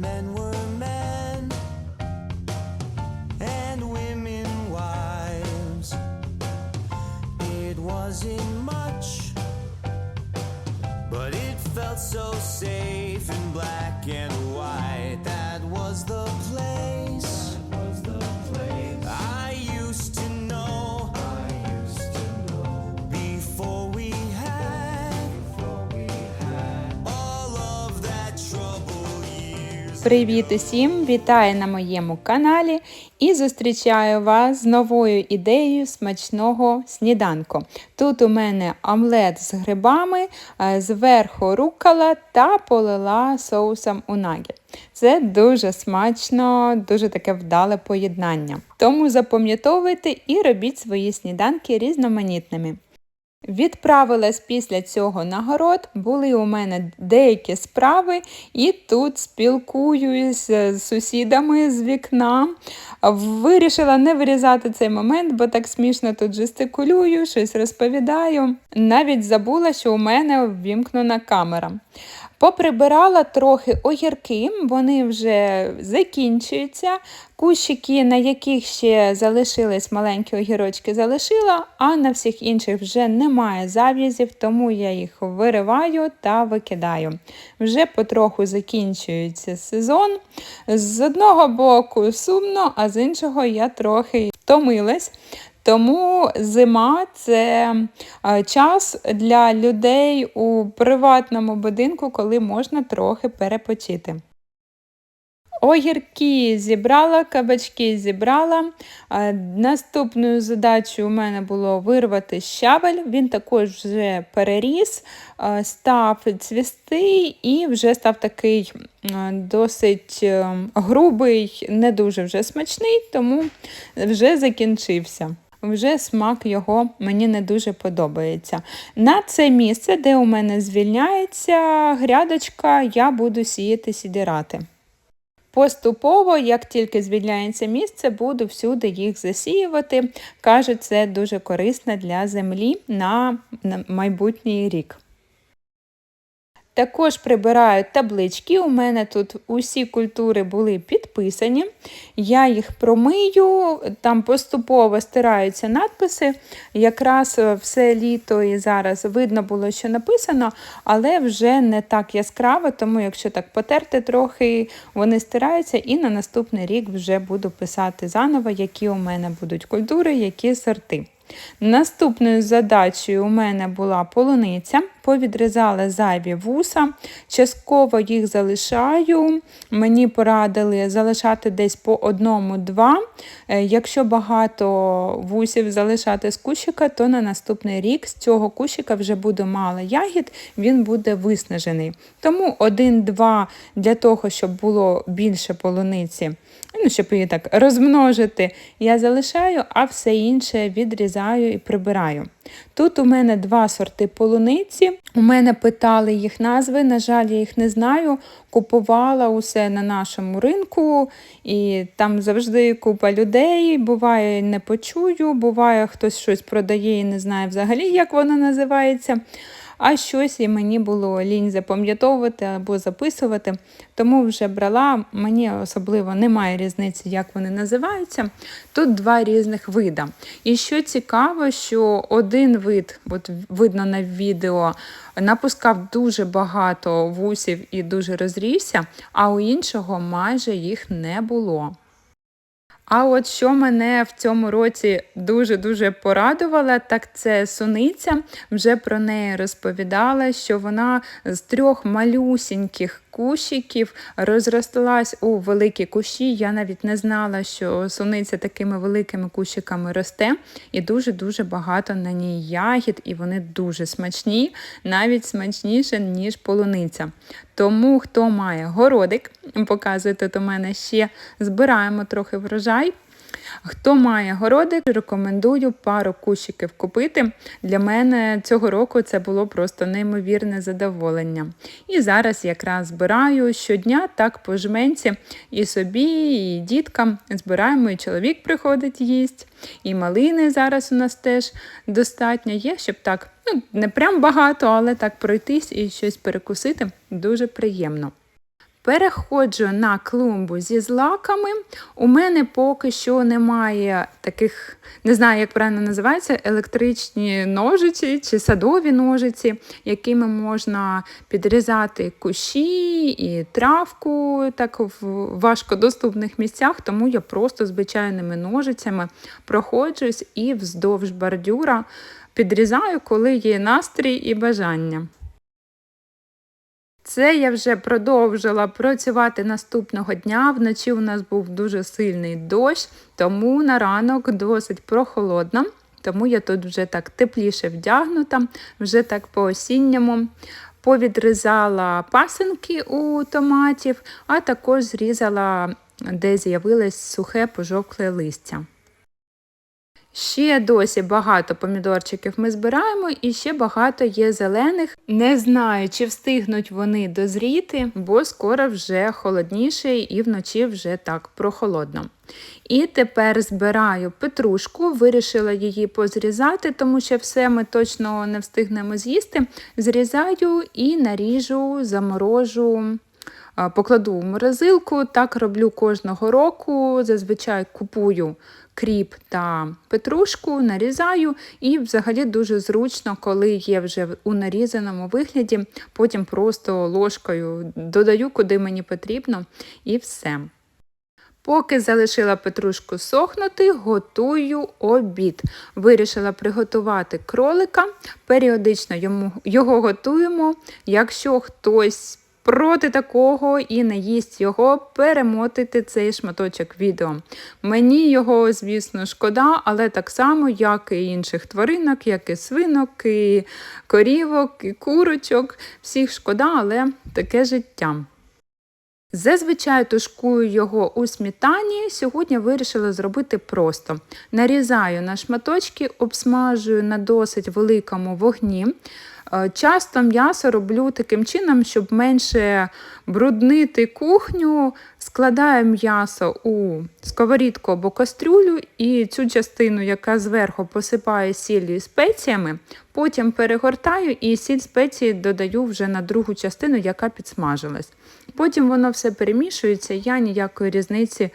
men Привіт усім! Вітаю на моєму каналі і зустрічаю вас з новою ідеєю смачного сніданку. Тут у мене омлет з грибами, е, зверху рукола та полила соусом унагі. Це дуже смачно, дуже таке вдале поєднання. Тому запам'ятовуйте і робіть свої сніданки різноманітними. Відправилась після цього на город, були у мене деякі справи, і тут спілкуюсь з сусідами з вікна. Вирішила не вирізати цей момент, бо так смішно тут жестикулюю, щось розповідаю. Навіть забула, що у мене ввімкнена камера. Поприбирала трохи огірки, вони вже закінчуються. Кущики, на яких ще залишились маленькі огірочки, залишила, а на всіх інших вже немає зав'язів, тому я їх вириваю та викидаю. Вже потроху закінчується сезон. З одного боку сумно, а з іншого я трохи втомилась. Тому зима це е, час для людей у приватному будинку, коли можна трохи перепочити. Огірки зібрала, кабачки зібрала. Е, Наступною задачею у мене було вирвати щавель. Він також вже переріс, е, став цвісти і вже став такий досить грубий, не дуже вже смачний, тому вже закінчився. Вже смак його мені не дуже подобається. На це місце, де у мене звільняється грядочка, я буду сіяти сідирати. Поступово, як тільки звільняється місце, буду всюди їх засіювати. Каже, це дуже корисно для землі на майбутній рік. Також прибираю таблички. У мене тут усі культури були підписані. Я їх промию, там поступово стираються надписи. Якраз е, все літо і зараз видно було, що написано, але вже не так яскраво, тому якщо так потерти трохи, вони стираються, і на наступний рік вже буду писати заново, які у мене будуть культури, які сорти. Наступною задачею у мене була полуниця, повідрізала зайві вуса, частково їх залишаю. Мені порадили залишати десь по одному-два. Е, Якщо багато вусів залишати з кущика, то на наступний рік з цього кущика вже буде мало ягід, він буде виснажений. Тому один-два для того, щоб було більше полуниці, ну, щоб її так розмножити, я залишаю, а все інше відрізаю і прибираю. Тут у мене два сорти полуниці. У мене питали їх назви, на жаль, я їх не знаю. Купувала усе на нашому ринку, і там завжди купа людей. Буває, не почую, буває, хтось щось продає і не знає взагалі, як воно називається. А щось і мені було лінь запам'ятовувати або записувати, тому вже брала, мені особливо немає різниці, як вони називаються. Тут два різних вида. І що цікаво, що один вид, от видно на відео, напускав дуже багато вусів і дуже розрівся, а у іншого майже їх не було. А от що мене в цьому році дуже-дуже порадувало, так це суниця. Вже про неї розповідала, що вона з трьох малюсіньких кущиків розросталась у великі кущі. Я навіть не знала, що суниця такими великими кущиками росте, і дуже-дуже багато на ній ягід, і вони дуже смачні, навіть смачніше, ніж полуниця. Тому, хто має городик, показує тут мене ще збираємо трохи врожай. Хто має городик, рекомендую пару кущиків купити. Для мене цього року це було просто неймовірне задоволення. І зараз якраз збираю щодня так по жменці і собі, і діткам збираємо, і чоловік приходить їсть. І малини зараз у нас теж достатньо є, щоб так, ну не прям багато, але так пройтись і щось перекусити дуже приємно. Переходжу на клумбу зі злаками. У мене поки що немає таких, не знаю, як правильно називається, електричні ножиці чи садові ножиці, якими можна підрізати кущі і травку так в важкодоступних місцях, тому я просто звичайними ножицями проходжусь і вздовж бордюра підрізаю, коли є настрій і бажання. Це я вже продовжила працювати наступного дня. Вночі у нас був дуже сильний дощ, тому на ранок досить прохолодно. Тому я тут вже так тепліше вдягнута, вже так по-осінньому. Повідрізала пасинки у томатів, а також зрізала, де з'явилось сухе пожовкле листя. Ще досі багато помідорчиків ми збираємо, і ще багато є зелених. Не знаю, чи встигнуть вони дозріти, бо скоро вже холодніше і вночі вже так прохолодно. І тепер збираю петрушку, вирішила її позрізати, тому що все ми точно не встигнемо з'їсти. Зрізаю і наріжу, заморожу. Покладу в морозилку, так роблю кожного року. Зазвичай купую кріп та петрушку, нарізаю, і взагалі дуже зручно, коли є вже у нарізаному вигляді, потім просто ложкою додаю, куди мені потрібно, і все. Поки залишила петрушку сохнути, готую обід. Вирішила приготувати кролика, періодично йому, його готуємо. Якщо хтось проти такого і не їсть його, перемотити цей шматочок відео. Мені його, звісно, шкода, але так само, як і інших тваринок, як і свинок, і корівок, і курочок. Всіх шкода, але таке життя. Зазвичай тушкую його у сметані. Сьогодні вирішила зробити просто. Нарізаю на шматочки, обсмажую на досить великому вогні. Е, часто м'ясо роблю таким чином, щоб менше бруднити кухню, складаю м'ясо у сковорідку або кастрюлю і цю частину, яка зверху посипаю сіллю і спеціями, потім перегортаю і сіль спеції додаю вже на другу частину, яка підсмажилась. Потім воно все перемішується, я ніякої різниці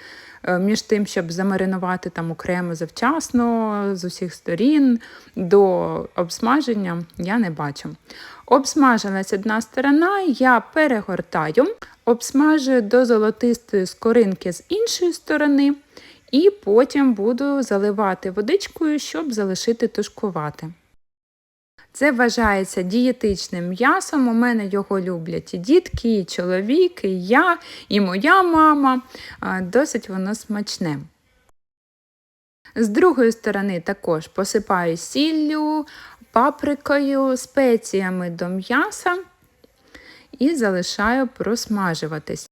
між тим, щоб замаринувати там окремо завчасно з усіх сторін до обсмаження, я не бачу. Обсмажилась одна сторона, я перегортаю, обсмажую до золотистої скоринки з іншої сторони, і потім буду заливати водичкою, щоб залишити тушкувати. Це вважається дієтичним м'ясом. У мене його люблять і дітки, і чоловік, і я, і моя мама. Досить воно смачне. З другої сторони також посипаю сіллю, паприкою, спеціями до м'яса і залишаю просмажуватись.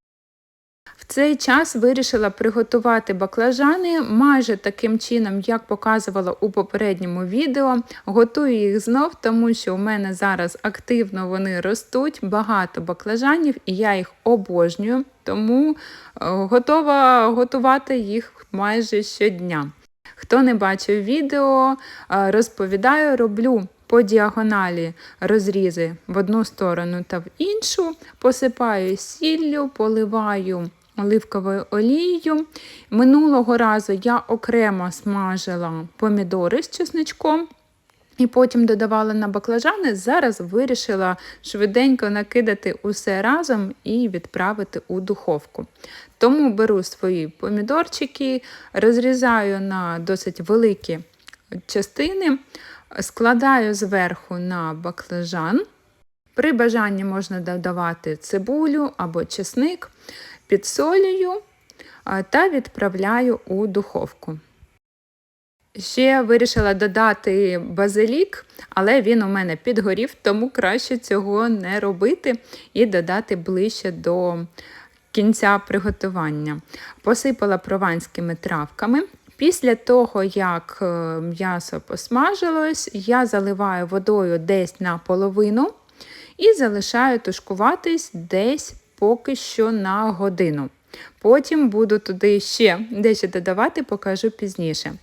В цей час вирішила приготувати баклажани майже таким чином, як показувала у попередньому відео. Готую їх знов, тому що у мене зараз активно вони ростуть, багато баклажанів, і я їх обожнюю, тому е, готова готувати їх майже щодня. Хто не бачив відео, е, розповідаю, роблю по діагоналі розрізи в одну сторону та в іншу, посипаю сіллю, поливаю оливковою олією. Минулого разу я окремо смажила помідори з чесничком. І потім додавала на баклажани. Зараз вирішила швиденько накидати усе разом і відправити у духовку. Тому беру свої помідорчики, розрізаю на досить великі частини, складаю зверху на баклажан. При бажанні можна додавати цибулю або чесник підсолюю та відправляю у духовку. Ще вирішила додати базилік, але він у мене підгорів, тому краще цього не робити і додати ближче до кінця приготування. Посипала прованськими травками. Після того, як е, м'ясо посмажилось, я заливаю водою десь наполовину і залишаю тушкуватись десь поки що на годину. Потім буду туди ще дещо додавати, покажу пізніше.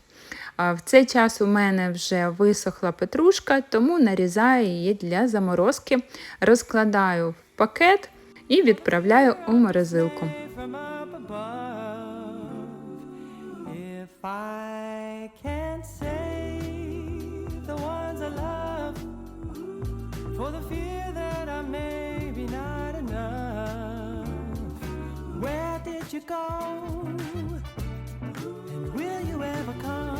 В цей час у мене вже висохла петрушка, тому нарізаю її для заморозки, розкладаю в пакет і відправляю у морозилку. Go? And will you ever come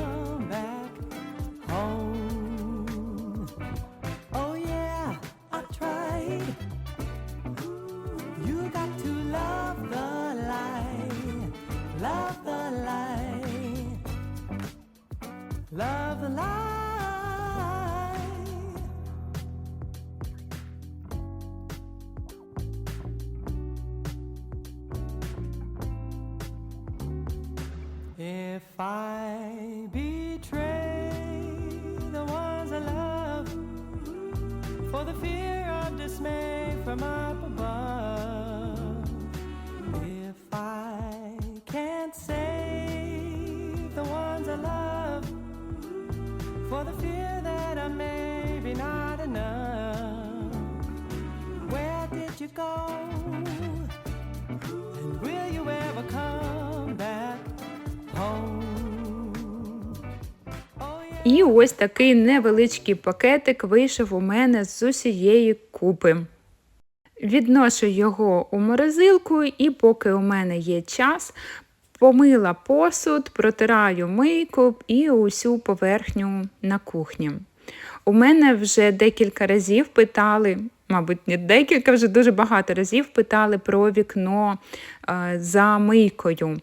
from up above. If I can't save the ones I love for the fear that I may be not enough, where did you go? And will you ever come back home? Oh. І ось такий невеличкий пакетик вийшов у мене з усієї купи. Відношу його у морозилку, і поки у мене є час, помила посуд, протираю мийку і усю поверхню на кухні. У мене вже декілька разів питали, мабуть, не декілька, вже дуже багато разів питали про вікно е, за мийкою.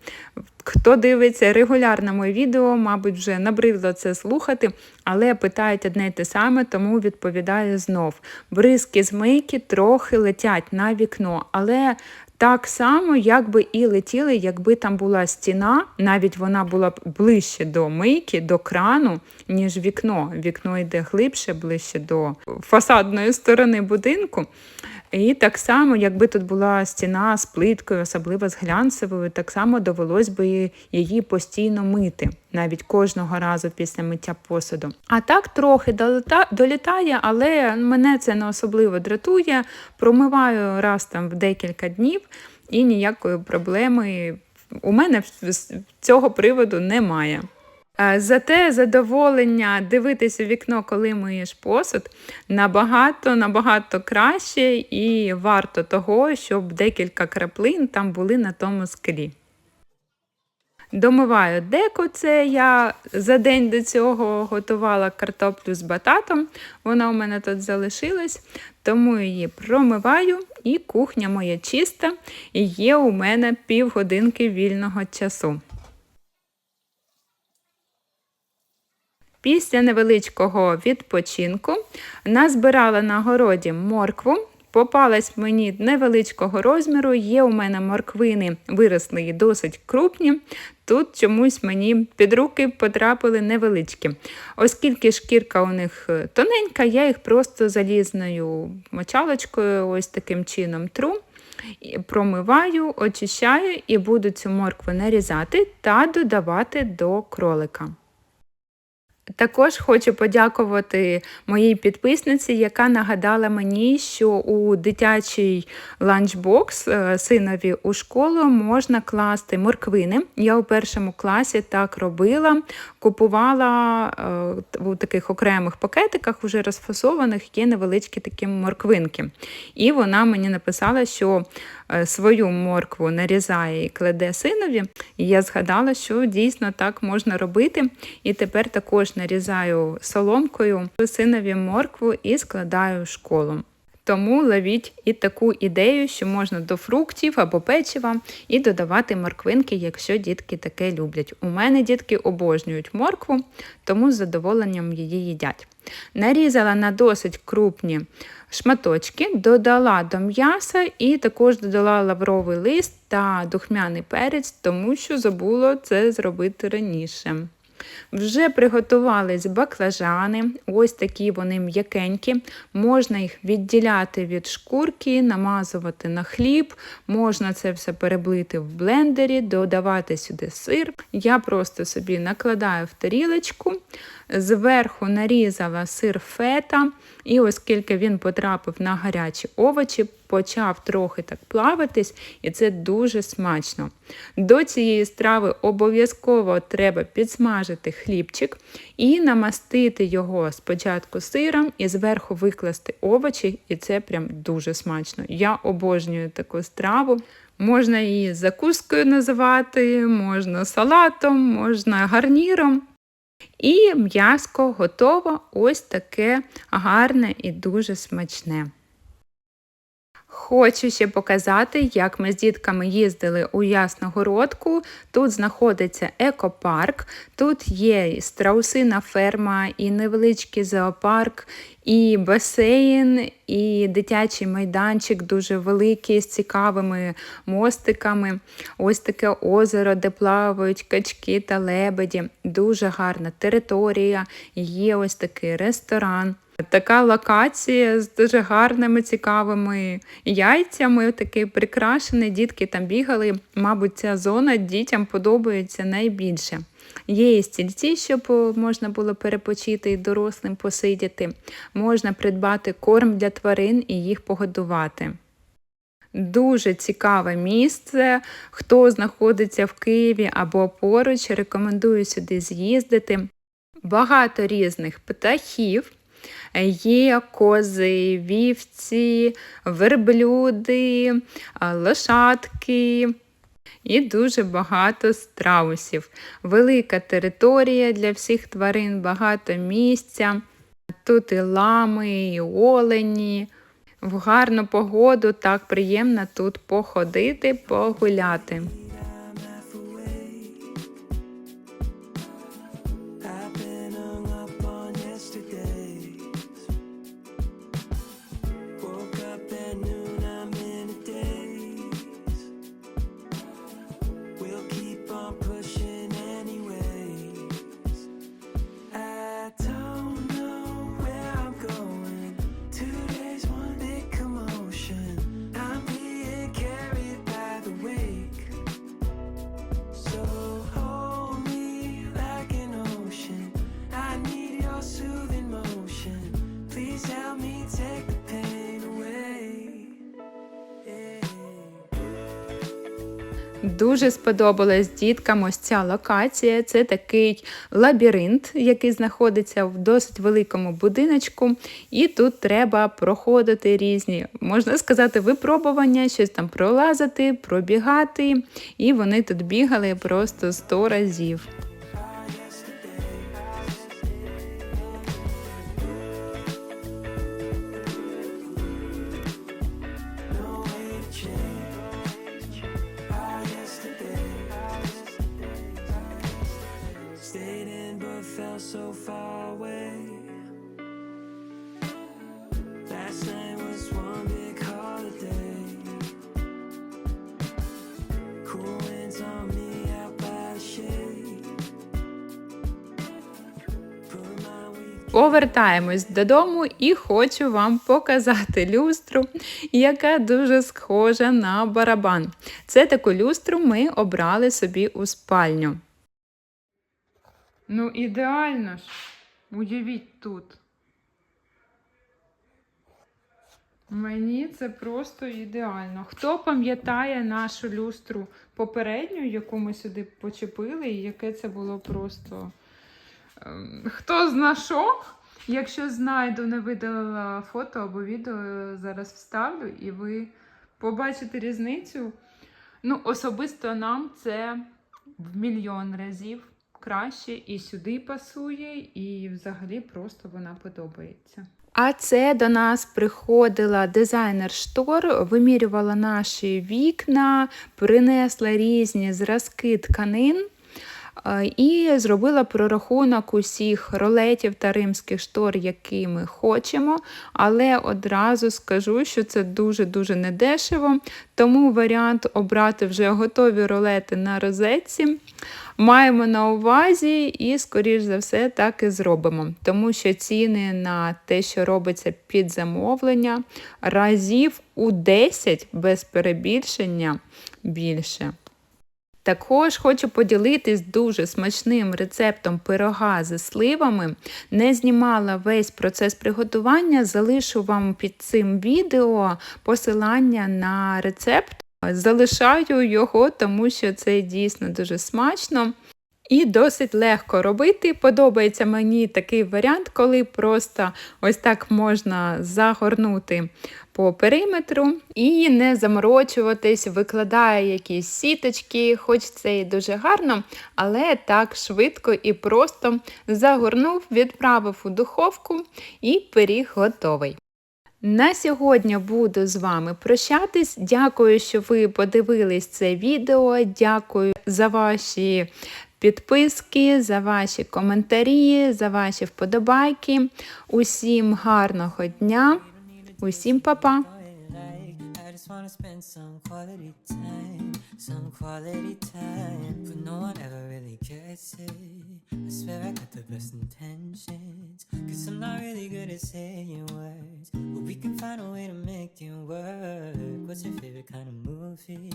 Хто дивиться регулярно моє відео, мабуть, вже набридло це слухати, але питають одне й те саме, тому відповідаю знов. Бризки з мийки трохи летять на вікно, але так само, як би і летіли, якби там була стіна, навіть вона була б ближче до мийки, до крану, ніж вікно. Вікно йде глибше, ближче до фасадної сторони будинку. І так само, якби тут була стіна з плиткою, особливо з глянцевою, так само довелось би її постійно мити, навіть кожного разу після миття посуду. А так трохи долітає, але мене це не особливо дратує. Промиваю раз там в декілька днів, і ніякої проблеми у мене з цього приводу немає. Зате задоволення дивитися у вікно, коли миєш посуд, набагато набагато краще і варто того, щоб декілька краплин там були на тому склі. Домиваю деко, це я за день до цього готувала картоплю з бататом. Вона у мене тут залишилась, тому її промиваю, і кухня моя чиста, і є у мене півгодинки вільного часу. Після невеличкого відпочинку назбирала на городі моркву. Попалась мені невеличкого розміру, є у мене морквини, виросли і досить крупні. Тут чомусь мені під руки потрапили невеличкі. Оскільки шкірка у них е, тоненька, я їх просто залізною мочалочкою ось таким чином тру. Промиваю, очищаю і буду цю моркву нарізати та додавати до кролика. Також хочу подякувати моїй підписниці, яка нагадала мені, що у дитячий ланчбокс е, синові у школу можна класти морквини. Я у першому класі так робила, купувала е, у таких окремих пакетиках, вже розфасованих, є невеличкі такі морквинки. І вона мені написала, що свою моркву нарізає і кладе синові. І я згадала, що дійсно так можна робити. І тепер також нарізаю соломкою синові моркву і складаю в школу. Тому ловіть і таку ідею, що можна до фруктів або печива і додавати морквинки, якщо дітки таке люблять. У мене дітки обожнюють моркву, тому з задоволенням її їдять. Нарізала на досить крупні шматочки, додала до м'яса і також додала лавровий лист та духмяний перець, тому що забула це зробити раніше. Вже приготувались баклажани, ось такі вони м'якенькі. Можна їх відділяти від шкурки, намазувати на хліб, можна це все переблити в блендері, додавати сюди сир. Я просто собі накладаю в тарілочку, зверху нарізала сир фета, і оскільки він потрапив на гарячі овочі, почав трохи так плаватись, і це дуже смачно. До цієї страви обов'язково треба підсмажити хлібчик і намастити його спочатку сиром і зверху викласти овочі, і це прям дуже смачно. Я обожнюю таку страву. Можна її закускою називати, можна салатом, можна гарніром. І м'яско готово ось таке гарне і дуже смачне. Хочу ще показати, як ми з дітками їздили у Ясногородку. Тут знаходиться екопарк, тут є страусина ферма, і невеличкий зоопарк, і басейн, і дитячий майданчик дуже великий з цікавими мостиками. Ось таке озеро, де плавають качки та лебеді. Дуже гарна територія, є ось такий ресторан. Така локація з дуже гарними, цікавими яйцями, такий прикрашений. Дітки там бігали. Мабуть, ця зона дітям подобається найбільше. Є і стільці, щоб можна було перепочити і дорослим посидіти. Можна придбати корм для тварин і їх погодувати. Дуже цікаве місце. Хто знаходиться в Києві або поруч, рекомендую сюди з'їздити. Багато різних птахів. Є кози, вівці, верблюди, лошадки і дуже багато страусів. Велика територія для всіх тварин, багато місця. Тут і лами, і олені. В гарну погоду так приємно тут походити, погуляти. Дуже сподобалась діткам ось ця локація. Це такий лабіринт, який знаходиться в досить великому будиночку, і тут треба проходити різні, можна сказати, випробування, щось там пролазити, пробігати. І вони тут бігали просто 100 разів. Повертаємось додому і хочу вам показати люстру, яка дуже схожа на барабан. Це таку люстру ми обрали собі у спальню. Ну, ідеально ж. Уявіть тут. Мені це просто ідеально. Хто пам'ятає нашу люстру попередню, яку ми сюди почепили, і яке це було просто. ем, Хто зна що? Якщо знайду, не видалила фото або відео, зараз вставлю, і ви побачите різницю. Ну, особисто нам це в мільйон разів краще і сюди пасує, і взагалі просто вона подобається. А це до нас приходила дизайнер штор, вимірювала наші вікна, принесла різні зразки тканин. І зробила прорахунок усіх ролетів та римських штор, які ми хочемо. Але одразу скажу, що це дуже-дуже недешево, тому варіант обрати вже готові ролети на розетці маємо на увазі і, скоріш за все, так і зробимо. Тому що ціни на те, що робиться під замовлення, разів у 10 без перебільшення більше. Також хочу поділитись дуже смачним рецептом пирога зі сливами. Не знімала весь процес приготування, залишу вам під цим відео посилання на рецепт. Залишаю його, тому що це дійсно дуже смачно. І досить легко робити. Подобається мені такий варіант, коли просто ось так можна загорнути по периметру і не заморочуватись, викладає якісь сіточки, хоч це і дуже гарно, але так швидко і просто загорнув, відправив у духовку і пиріг готовий. На сьогодні буду з вами прощатись. Дякую, що ви подивились це відео. Дякую за ваші підписки, за ваші коментарі, за ваші вподобайки. Усім гарного дня, усім па-па! Wanna spend some quality time, some quality time. But no one ever really gets it. I swear I got the best intentions. Cause I'm not really good at saying words. But we can find a way to make it work. What's your favorite kind of movie?